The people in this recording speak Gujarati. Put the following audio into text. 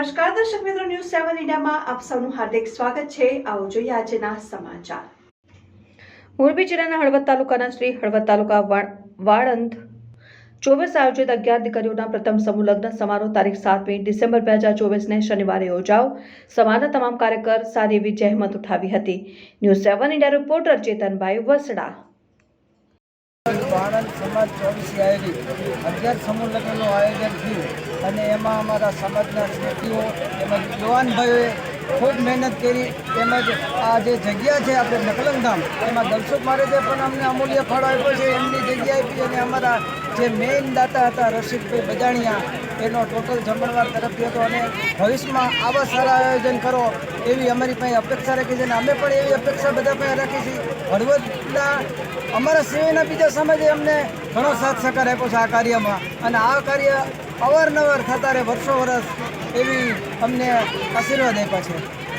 સેવન ઇન્ડિયામાં આપ સૌનું હાર્દિક સ્વાગત છે. આવો જોઈએ આજના સમાચાર. મોરબી જિલ્લાના હળવદ તાલુકાના શ્રી હળવદ તાલુકા વાળંદ ચોવીસ આયોજિત અગિયાર દીકરીઓના પ્રથમ સમૂહ લગ્ન સમારોહ તારીખ સાતમી ડિસેમ્બર બે હજાર ચોવીસને શનિવારે યોજાઓ સમાજના તમામ કાર્યકર સારી એવી જહેમત ઉઠાવી હતી. News seven India reporter Chetanbhai Vasda. સમાજ ચોવીસી આયોજિત. અગિયાર સમૂહ લગ્નનું આયોજન થયું અને એમાં અમારા સમાજના શ્રેષ્ઠીઓ તેમજ યુવાનભાઈઓએ ખૂબ મહેનત કરી તેમજ આ જે જગ્યા છે, આપણે નકલંગધામ એમાં દલસુખ મહારાજે પણ અમને અમૂલ્ય ફાળો આપ્યો છે. એમની જગ્યા આપી અમારા જે મેઇન દાતા હતા, રસિકભાઈ બજાણિયા એનો ટોટલ જમણવાર તરફથી હતો. અને ભવિષ્યમાં આવા સારા આયોજન કરો એવી અમારી પાસે અપેક્ષા રાખી છે. અને અમે પણ એવી અપેક્ષા બધા પાસે રાખી છીએ. હળવદના અમારા સિવાયના બીજા સમાજે અમને ઘણો સાથ સહકાર આપ્યો છે આ કાર્યમાં. અને આ કાર્ય અવારનવાર થતા રહે, વર્ષો વર્ષ એવી અમને આશીર્વાદ આપ્યા છે.